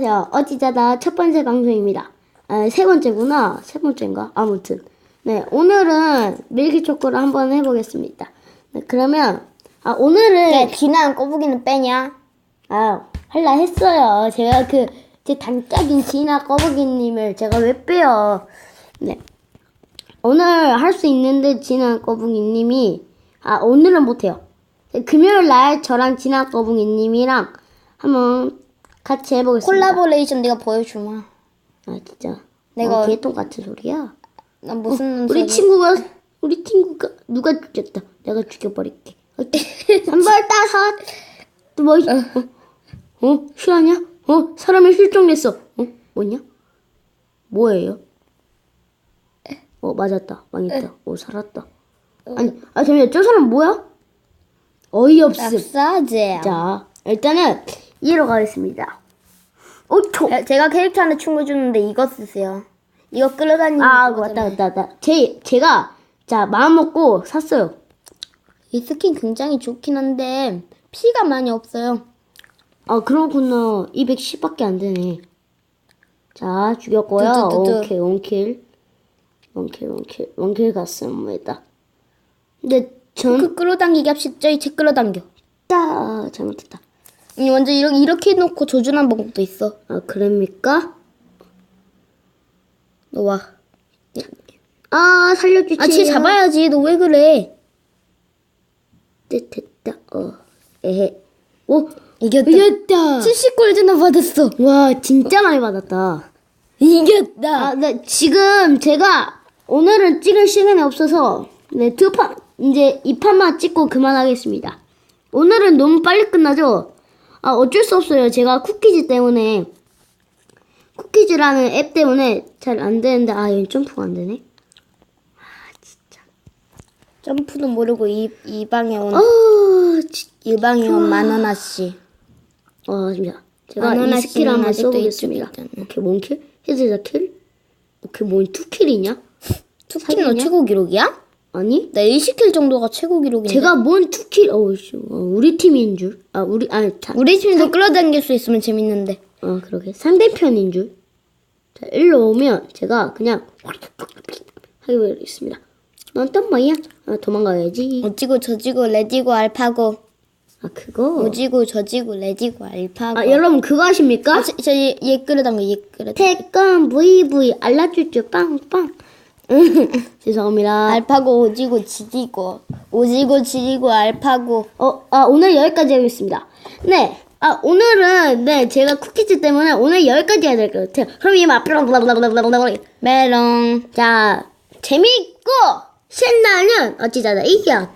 안녕하세요. 어찌자다 첫 번째 방송입니다. 아, 세 번째구나. 세 번째인가? 아무튼. 네, 오늘은 밀기 초코를 한번 해보겠습니다. 네, 그러면, 아, 오늘은, 네, 비난 꼬부기는 빼냐? 아, 할라 했어요. 제가 그, 제 단짝인 지나 꺼부기님을 제가 왜 빼요. 네. 오늘 할 수 있는데 지나 꺼부기님이, 아, 오늘은 못해요. 네, 금요일 날 저랑 지나 꺼부기님이랑 한번 같이 해보겠습니다. 콜라보레이션 네가 보여주마. 아 진짜 내가- 어, 개똥 같은 소리야 난 무슨 우리 소리- 친구가 우리 친구가 누가 죽였다 내가 죽여버릴게 한발 따서 또 뭐 어? 어? 실화냐? 어? 사람이 실종됐어 어? 뭐냐? 뭐예요? 어 맞았다 망했다 어 살았다 아니 아 잠시만 저 사람 뭐야? 어이없음 낙사제. 자 일단은 이해로 가겠습니다 5초 야, 제가 캐릭터 하나 충고 주는데 이거 쓰세요. 이거 끌어다니는 아, 거잖아요. 맞다, 맞다, 맞다. 제, 제가, 자, 마음 먹고 샀어요. 이 스킨 굉장히 좋긴 한데 피가 많이 없어요. 아, 그러구나. 210밖에 안 되네. 자, 죽였고요. 두두두두. 오케이, 원킬. 원킬, 원킬, 원킬 갔습니다. 근데, 전, 그 끌어당기기 합시다. 저희 책 끌어당겨. 따, 잘못했다. 이 먼저 이렇게 이렇게 해놓고 조준한 방법도 있어. 아, 그럽니까? 너 와. 아, 살려주세요. 아, 쟤 잡아야지. 너 왜 그래? 됐다, 어. 에헤. 오, 이겼다. 이겼다. 70골드나 받았어. 와, 진짜 많이 받았다. 이겼다. 아, 네, 지금 제가 오늘은 찍을 시간이 없어서 네, 두 판, 이제 이 판만 찍고 그만하겠습니다. 오늘은 너무 빨리 끝나죠? 아, 어쩔 수 없어요. 제가 쿠키즈 때문에, 쿠키즈라는 앱 때문에 잘 안 되는데, 아, 여기 점프가 안 되네. 점프도 모르고 이, 이 방에 온, 아, 진 이 방에 온 만원아 씨. 아, 진짜. 제가 이 스킬 한번 써보겠습니다. 오케이, 뭔킬? 헤드자 킬? 오케이, 뭔 투킬이냐? 사기냐? 최고 기록이야? 아니? 나 20킬 정도가 최고 기록인데. 제가 뭔 투킬, 어우 씨, 어, 우리 팀인 줄. 아, 우리, 아니, 자, 우리 팀도 끌어당길 수 있으면 재밌는데. 어, 그러게. 상대편인 줄. 자, 일로 오면 제가 그냥 하겠습니다. 넌 또 뭐야? 아, 도망가야지. 어찌고 저지고 레디고 알파고 아, 그거. 오지고 저지고 레디고 알파고. 아, 여러분 그거 아십니까? 아, 저, 저 얘, 얘 끌어당겨 얘 끌어. 태권 VV 알라쭈쭈 빵빵. 죄송합니다. 알파고 오지고 지지고 오지고 지지고 알파고. 어, 아, 오늘 여기까지 하겠습니다. 네. 아, 오늘은, 네, 제가 쿠키즈 때문에 오늘 여기까지 해야 될 것 같아요. 그럼 이만, 메롱. 자, 재밌고, 신나는 어찌자다 이겨.